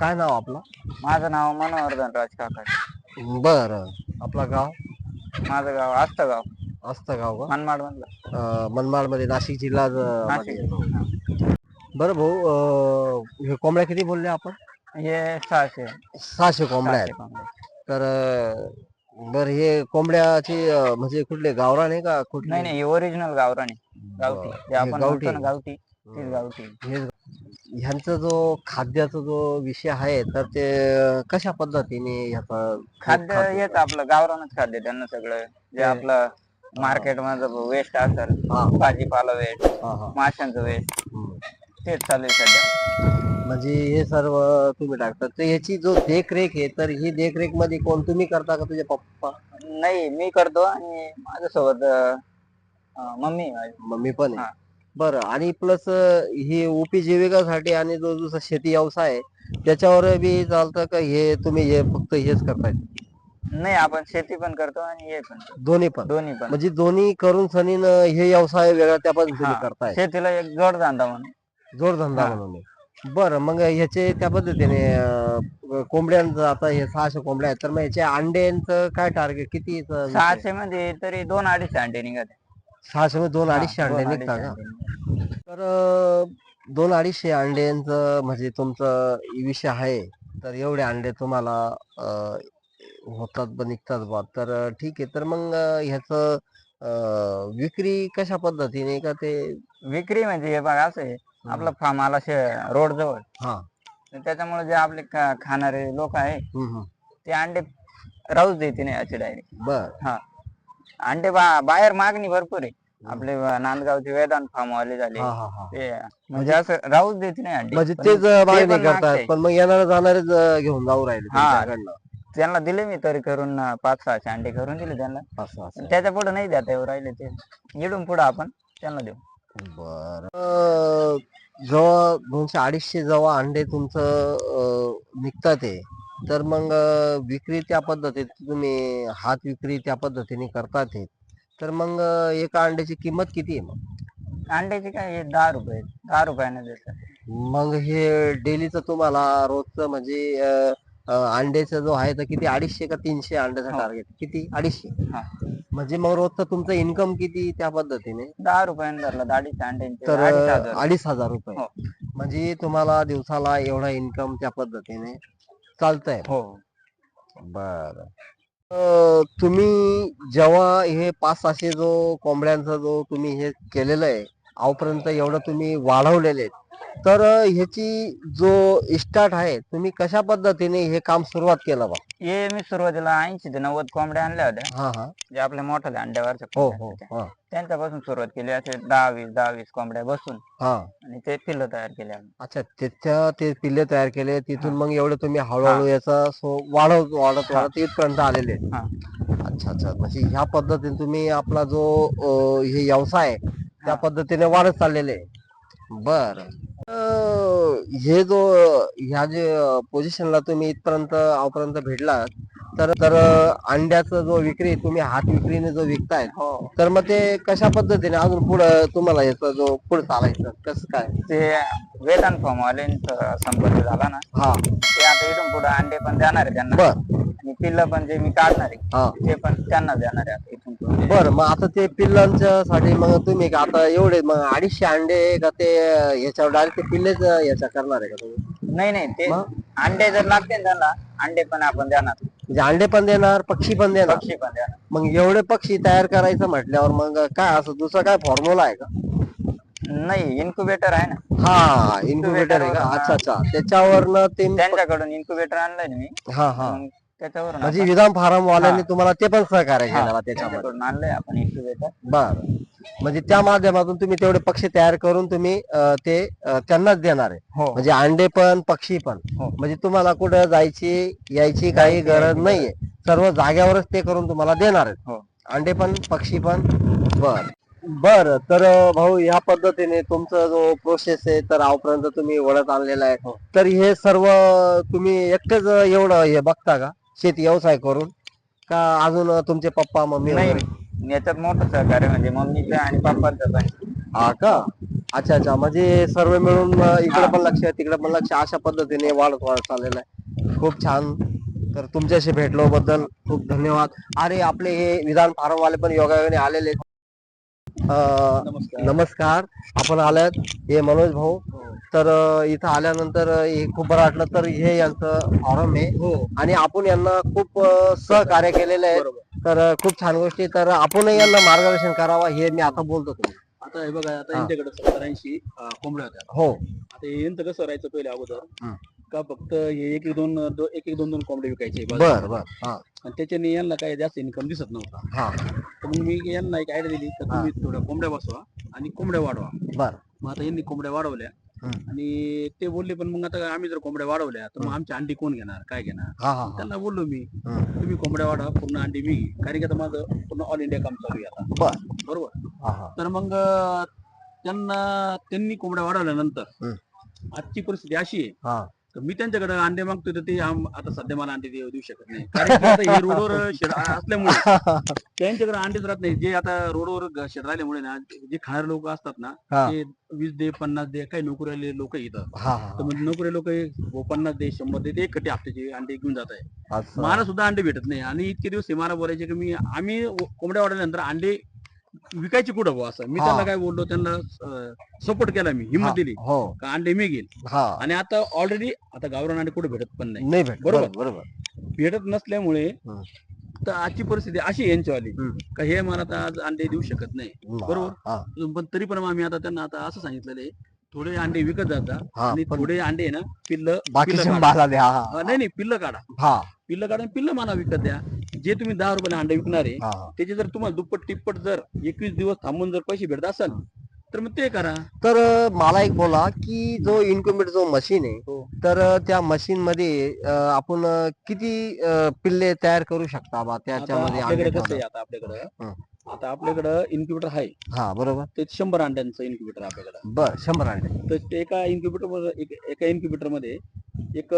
काय नाव आपलं? माझं नाव मनोवर्धन राज काका. बर. आपलं गाव? माझं गाव आस्तगाव असतं गाव का? मनमाड मधलं. अं, मनमाडमध्ये नाशिक जिल्हा ज- मध्ये नाशिक. येतो. बरं भाऊ अं, हे कोंबड्या किती बोलले आपण? हे सहाशे. सहाशे कोंबड्या सहाशे आहेत. तर अं, बरं हे कोंबड्याची अं, म्हणजे कुठले गावरान आहे का कुठले? नाही नाही ओरिजिनल गावराणी. गावठी. बरं. जे हे आपण गावठी ना गावठी तीच गावठी. ह्यांचा जो खाद्याचा जो विषय आहे तर ते कशा पद्धतीने ह्याचा खाद्य हेच आपलं गावरानच खाद्य त्यांना सगळं जे आपलं मार्केटमध्ये वेस्ट असेल हा. भाजीपाला वेस्ट हा, हा. माशांचं वेस्ट हम्म. तेच चालू आहे सध्या म्हणजे हे सर्व तुम्ही टाकता तर याची जो देखरेख आहे तर ही देखरेखमध्ये कोण तुम्ही करता का तुझे पप्पा नाही मी करतो आणि माझ्यासोबत अं, मम्मी आहे माझी. मम्मी पण. आहे बरं आणि प्लस हे उपजीविकासाठी आणि जो दुसरा शेती व्यवसाय आहे त्याच्यावर बी चालतं का हे तुम्ही हे फक्त हेच करताय नाही आपण शेती पण करतो आणि हे पण. दोन्ही पण दोन्ही पण म्हणजे दोन्ही करून सनीन हे व्यवसाय वेगळा त्या हा. करताय शेतीला एक जोडधंदा म्हणून जोडधंदा. म्हणून. बरं मग ह्याचे त्या पद्धतीने कोंबड्यांचं आता हे सहाशे कोंबड्या आहेत तर मग याचे अंड्यांचं काय टार्गेट किती सहाशे मध्ये तरी दोन अडीचशे अंडे निघत सहाशे मध्ये दोन अडीचशे अंडे अडीचशे का. तर दोन अडीचशे अंड्यांचं म्हणजे तुमचं विषय आहे तर एवढे अंडे तुम्हाला होतात ब निघतात बा. तर ठीक आहे. तर मग ह्याचं विक्री कशा पद्धतीने का ते? विक्री म्हणजे हे बघा असं आहे. आपला फार्म आला रोड जवळ हा. त्याच्यामुळे जे आपले खाणारे लोक आहे. ते अंडे राहूच देते नाही असे डायरेक्ट बर. हा. अंडे बा- बाहेर मागणी भरपूर आहे. आपले नांदगावचे वेदांत फार्म वाले झाले. हा हा हा. ते म्हणजे असं राहूच देते नाही अंडे. म्हणजे पण तेच ते मागणी पण करतात. पण मग येणारे अं, घेऊन जाऊ राहिले हा. तुमच्याकडनं. त्यांना दिले मी तरी करून अं, पाच सहाशे अंडे करून दिले त्यांना. असं असं पण त्याच्या पुढे नाही देता येऊ राहिले ते. इडून पुढे आपण त्यांना देऊ. बर. जेव्हा दोनशे अडीचशे जेव्हा अंडे तुमचं निघतात ते तर मग विक्री त्या पद्धतीत तुम्ही हात विक्री त्या पद्धतीने करतात हे. तर मग एका अंड्याची किंमत किती आहे मग? अंड्याचे काय हे दहा रुपये. दहा रुपयाने देतात. मग हे डेलीचं तुम्हाला रोजचं म्हणजे अं, अं, अंड्याचा जो आहे तर किती? अडीचशे का तीनशे अंड्याचा हो. टार्गेट किती? अडीचशे? हा. म्हणजे मग रोजचं तुमचं इन्कम किती त्या पद्धतीने? दहा रुपयाने धरला अडीच अंड्यांचे. तर अडीच हजार. अडीच हजार रुपये. हो. म्हणजे तुम्हाला दिवसाला एवढा इन्कम त्या पद्धतीने चालतंय. हो. बर. तुम्ही जेव्हा हे पाच सहाशे जो कोंबड्यांचा जो तुम्ही हे केलेलं आहे आवपर्यंत एवढं तुम्ही वाढवलेले आहेत तर ह्याची जो स्टार्ट आहे तुम्ही कशा पद्धतीने हे काम सुरुवात केलं बा हे मी सुरुवातीला ऐंशी ते नव्वद कोंबड्या आणल्या होत्या हा हा जे आपल्या मोठ्या अंड्यावरच्या हो कोंबड्या हो होत्या. हा त्यांच्यापासून सुरुवात केली असे दहा वीस दहा वीस कोंबड्या बसून हा आणि ते पिल्ल तयार केले आम्ही अच्छा त्याच्या ते पिल्ले तयार केले तिथून. मग एवढं तुम्ही हळूहळू याचा सो वाढवत वाढत. वाढत इथपर्यंत आलेले आहेत. हा अच्छा अच्छा म्हणजे ह्या पद्धतीने तुम्ही आपला जो अं, हे व्यवसाय आहे, त्या हा. पद्धतीने वाढत चाललेले. बर हे जो ह्या जे पोझिशनला तुम्ही इथपर्यंत आवपर्यंत भेटला तर तर अंड्याचं जो विक्री तुम्ही हात विक्रीने जो विकताय हो. तर मग ते कशा पद्धतीने अजून पुढं तुम्हाला याचा जो पुढे चालायचं कसं काय? ते वेदांत फॉर्म वाल्यांचा संपर्क झाला ना हा. ते आता इथून पुढे अंडे पण देणार आहे त्यांना. बर. आणि पिल्ल पण जे मी काढणार आहे ते पण त्यांना देणार आहे बर मग आता ते पिल्लांच्या साठी मग तुम्ही का आता एवढे मग अडीचशे अंडे का ते याच्यावर डायरेक्ट ते पिल्लेच याच्या करणार आहे का तुम्ही? नाही नाही ते मग? अंडे जर लागते ना त्यांना अंडे पण आपण देणार. म्हणजे अंडे पण देणार पक्षी पण देणार? पक्षी पण देणार. मग एवढे पक्षी तयार करायचं म्हटल्यावर मग काय असं दुसरा काय फॉर्म्युला आहे का? नाही इन्क्युबेटर आहे ना. हा इन्क्युबेटर आहे का? अच्छा अच्छा. त्याच्यावरनं ते त्यांच्याकडून इन्क्युबेटर आणलंय ना मी. हा हा. मग त्याच्यावरून म्हणजे विधान फार्म वाल्यांनी. तुम्हाला ते पण सहकार्य केलं त्याच्यामध्ये. त्यांच्याकडून आणलंय आपण इन्क्युबेटर बर. म्हणजे त्या माध्यमातून तुम्ही तेवढे पक्षी तयार करून तुम्ही अं, ते अं, त्यांनाच देणार आहे. हो. म्हणजे अंडे पण पक्षी पण. हो. म्हणजे तुम्हाला कुठं जायची यायची काही गरज नाहीये. सर्व जाग्यावरच ते करून तुम्हाला देणार आहेत. हो. अंडे पण पक्षी पण. बर. बर तर अं, भाऊ ह्या पद्धतीने तुमचा जो प्रोसेस आहे तर आवपर्यंत तुम्ही वळत आणलेला आहे. हो. तर हे सर्व तुम्ही एकटेच एवढं हे बघता का? शेती व्यवसाय करून का अजून तुमचे पप्पा मम्मी नाही वगैरे? याच्यात मोठं सहकार्य म्हणजे मम्मीचं आणि पप्पांचं पण. हा का? अच्छा अच्छा. म्हणजे सर्व मिळून इकडे पण लक्ष तिकडे पण लक्ष अशा पद्धतीने वाढत वाढत चाललेलं आहे. खूप छान. तर तुमच्याशी भेटलो बद्दल खूप धन्यवाद. अरे आपले हे विधान फार्म वाले पण योगायोगाने आलेले आहेत. नमस्कार. आपण आल्यात हे मनोज भाऊ. तर अं, इथं आल्यानंतर हे खूप बरं वाटलं. तर हे यांचं फॉरम आहे. हो. आणि आपण यांना खूप सहकार्य केलेलं आहे. तर खूप छान गोष्टी. तर आपणही यांना मार्गदर्शन करावं हे मी आता बोलतो तुम्ही. आता हे बघा आता हा. यांच्याकडे सत्तर ऐंशी अं, कोंबड्या होत्या. हो. आता हे यांचं कसं राहायचं पहिले अगोदर? हं. का फक्त हे एक एक दोन एक एक दोन दोन कोंबडे विकायचे. बर बर. हा. आणि त्याच्याने यांना काही जास्त इन्कम दिसत नव्हता. हा. तर मग मी यांना एक आयडिया दिली तर तुम्ही थोड्या कोंबड्या बसवा आणि कोंबड्या वाढवा. बर. मग आता यांनी कोंबड्या वाढवल्या. आणि ते बोलले पण मग आता आम्ही जर कोंबड्या वाढवल्या तर मग आमची अंडी कोण घेणार? काय घेणार? हा हा हा. त्यांना बोललो मी. तुम्ही कोंबड्या वाढवा पूर्ण अंडी मी घेईन. कारण की आता माझं पूर्ण ऑल इंडिया काम चालू आहे आता. बर. बरोबर? हा हा. तर मग अं, त्यांना त्यांनी कोंबड्या वाढवल्यानंतर. आजची परिस्थिती अशी आहे. हा. तर मी त्यांच्याकडे अंडे मागतोय तर ते आम- आता सध्या मला अंडे देऊ देऊ शकत नाही. कारण की आता हे रोडवर शेड असल्यामुळे त्यांच्याकडे अंडेच राहत नाही जे आता रोडवर ग- शेड राहिल्यामुळे ना जे खाणारे लोक असतात ना हा. ते वीस दे पन्नास दे काही नोकरी लोक येतात. हा हा तर मग नोकरी लोक पन्नास दे शंभर दे ते एक कटी हप्त्याचे अंडे घेऊन जात आहे. असं. मला सुद्धा अंडे भेटत नाही. आणि इतके दिवस हे मला बोलायचे की मी आम्ही कोंबड्या वाढल्यानंतर अंडे विकायचे कुठं बुवा असं? मी हा. त्यांना काय बोललो त्यांना सपोर्ट केला मी हिंमत दिली. हो. का अंडे मी घेईल. हा. आणि आता ऑलरेडी आता गावरान अंडे कुठे भेटत पण नाही. नाही भेट बरोबर. बरोबर बरोबर. भेटत नसल्यामुळे. तर आजची परिस्थिती अशी यांच्यावाली. का हे मला आता आज अंडे देऊ शकत नाही. बरोबर. हा. पण तरी पण आम्ही आता त्यांना आता असं सांगितलेलं आहे थोडे अंडे विकत जात हा आणि पण थोडे अंडे आहे ना पिल्ल बाकीचे हा, नाही नाही पिल्ल काढा. हा. पिल्ल काढा आणि पिल्ल मला विकत द्या. जे तुम्ही दहा रुपयाला अंडे विकणार आहे. त्याचे जर तुम्हाला दुप्पट टिप्पट जर एकवीस दिवस थांबून जर पैसे भेटत असाल तर मग ते करा तर मला एक बोला की जो इन्क्युबेटर जो मशीन आहे हो. तर त्या मशीन मध्ये आपण किती पिल्ले तयार करू शकता बा त्याच्यामध्ये आपल्याकडे कसं? आता आपल्याकडं हं. आता आपल्याकडं इन्क्युबेटर आहे हा बरोबर ते शंभर अंड्यांचं इन्क्युबेटर आपल्याकडं बर शंभर अंडे तर एका इन्क्युबेटर एका इन्क्युबेटरमध्ये एक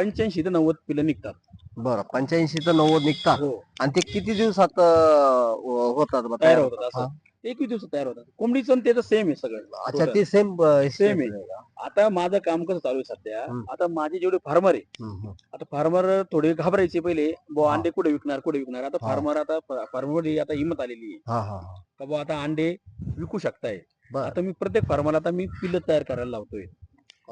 पंच्याऐंशी ते नव्वद पिल्लं निघतात बरं पंच्याऐंशी तर नव्वद निघतात हो आणि ते किती दिवसात अं, होतात बा तयार? होतात असं एकवीस दिवसात तयार होतात कोंबडीचं आणि त्याचं सेम आहे सगळं अच्छा. ते सेम Same आहे. आता माझं काम कसं चालू आहे सध्या. आता माझे जेवढे फार्मर आहे आता फार्मर थोडे घाबरायचे पहिले बुवा हा. अंडे कुठे विकणार कुठे विकणार आता हा. फार्मर आता फार्मर आता हिंमत आलेली आहे हा हा हा. का बुवा आता अंडे विकू शकताय बर आता मी प्रत्येक फार्मरला आता मी पिल्ल तयार करायला लावतोय.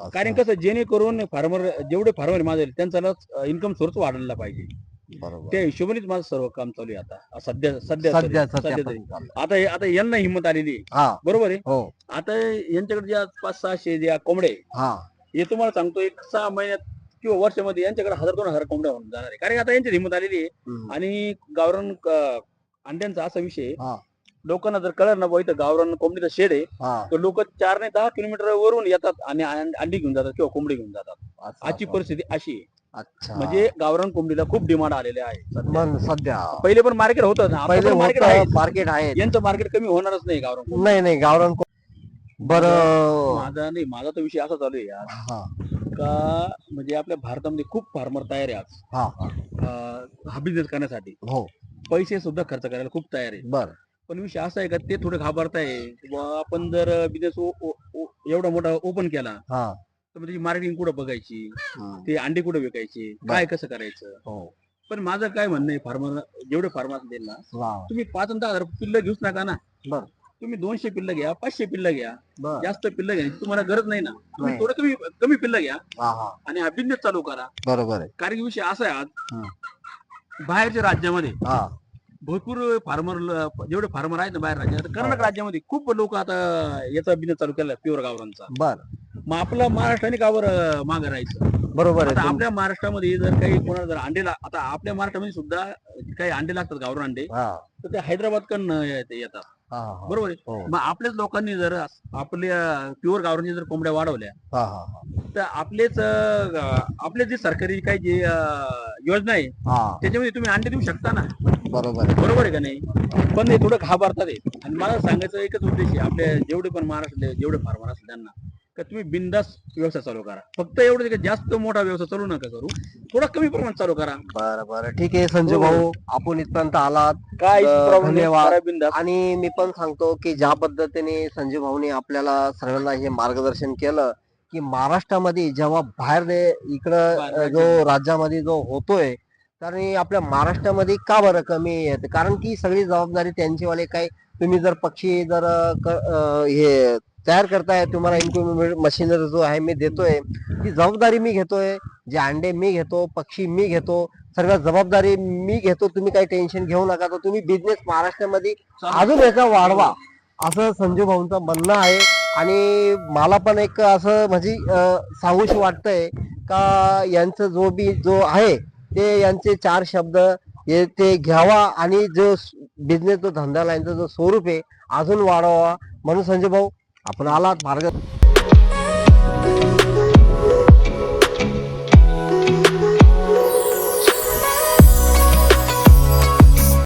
कारण कसं जेणेकरून फार्मर जेवढे फार्मर माझे त्यांचा इन्कम सोर्स वाढलेला पाहिजे. त्या हिशोबानेच माझं सर्व काम चालू आहे आता. सध्या सध्या तरी. सध्या. आता हे- आता यांना हिंमत आलेली बरोबर आहे? हो. आता यांच्याकडे ज्या पाच सहाशे ज्या कोंबडे हा. तुम्हाला सांगतो एक सहा महिन्यात किंवा वर्षामध्ये यांच्याकडे हजार दोन हजार कोंबड्या होऊन जाणार आहे. कारण आता यांची हिंमत आलेली आहे. आणि गावरान क- अंड्यांचा असा विषय लोकांना जर कळलं ना बुवा इथं गावरान कोंबडीचा शेड आहे हा. तर लोक चार ने दहा किलोमीटर वरून येतात आणि अं- अंडी घेऊन जातात किंवा कोंबडी घेऊन जातात. आजची. परिस्थिती अशी आहे. अच्छा. म्हणजे गावरान कोंबडीला खूप डिमांड आलेले आहे सध्या. मग सध्या. पहिले पण मार्केट होतं ना पहिले मार्केट आहे. मार्केट आहे. यांचं मार्केट कमी होणारच नाही गावरान कोंबडी. नाही नाही गावरान को- बरं. माझा नाही माझा तो विषय असा चालू आहे हा. का म्हणजे आपल्या भारतामध्ये खूप फार्मर तयार आहे आज. हा. हा अं, हा बिझनेस करण्यासाठी. हो. पैसे सुद्धा खर्च करायला खूप तयार आहे बर. पण विषय असा आहे का ते थोडे घाबरताय. बुवा आपण जर बिझनेस एवढा मोठा ओपन केला हा. तर मग त्याची मार्केटिंग कुठं बघायची. ते अंडे कुठं विकायचे? काय कसं करायचं? हो. पण माझं काय म्हणणं आहे फार्मर जेवढे फार्मर असतील ना तुम्ही पाच दहा हजार पिल्ल घेऊच नका ना. बर. तुम्ही दोनशे पिल्ल घ्या पाचशे पिल्ल घ्या जास्त पिल्ल घ्यायची तुम्हाला गरज नाही ना. तुम्ही. थोडं कमी कमी पिल्ल घ्या आणि हा बिझनेस चालू करा. बरोबर आहे. कारण विषय असा आहे. आज बाहेरच्या राज्यामध्ये भरपूर फार्मर जेवढे फार्मर आहेत ना बाहेर राज्यात कर्नाटक राज्यामध्ये खूप लोक आता याचा बिझनेस चालू केला प्युअर गावरांचा. बर. मग आपला महाराष्ट्राने कावर मागे राहायचं. बरोबर आता आहे आपल्या महाराष्ट्रामध्ये जर काही कोणाला जर अंडे ला- आता आपल्या महाराष्ट्रामध्ये सुद्धा काही अंडे लागतात गावरान अंडे. हा. तर ते हैदराबादकडनं ये- येतात. हा हा बरोबर आहे? हो. मग आपल्याच लोकांनी जर आपल्या प्युअर गावरांच्या जर कोंबड्या वाढवल्या. तर आपलेच आपले जे सरकारी काही जे योजना आहे त्याच्यामध्ये तुम्ही अंडे देऊ शकता ना? बरोबर आहे. बरोबर आहे का नाही? पण हे थोडं घाबरतात आणि मला सांगायचं एकच उद्देश आहे आपल्या जेवढे पण महाराष्ट्रातले जेवढे फार्मर असतील त्यांना का तुम्ही बिंदास व्यवसाय चालू करा. फक्त एवढं की जास्त मोठा व्यवसाय चालू नका करू. थोडा कमी प्रमाणात चालू करा. बरं बरं. ठीक आहे संजय हो. भाऊ. आपण इथपर्यंत आलात. काय अं, problem नाही, धन्यवाद. करा बिनधास्त. आणि मी पण सांगतो की ज्या पद्धतीने संजय भाऊने आपल्याला सर्वांना हे मार्गदर्शन केलं की महाराष्ट्रामध्ये जेव्हा बाहेर दे- इकडं अं, जो राज्यामध्ये जो होतोय तर हे आपल्या महाराष्ट्रामध्ये का बरं कमी येत? कारण की सगळी जबाबदारी त्यांचीवाले काय तुम्ही जर पक्षी जर अं, क- अं, हे तयार करताय तुम्हाला इन्क्युबेटर मशीनरी जो आहे मी देतोय ती जबाबदारी मी घेतोय जे अंडे मी घेतो पक्षी मी घेतो सर्व जबाबदारी मी घेतो तुम्ही काही टेन्शन घेऊ नका तर तुम्ही बिझनेस महाराष्ट्रामध्ये अजून याचा वाढवा असं संजू भाऊंचं म्हणणं आहे. आणि मला पण एक असं म्हणजे अं, सांगूशी वाटतंय का यांचं जो बी जो आहे ते यांचे चार शब्द हे ते घ्यावा आणि जो बिझनेस जो धंदा लाईनचा जो स्वरूप आहे अजून वाढवावा म्हणून संजय भाऊ आपण आलात मार्ग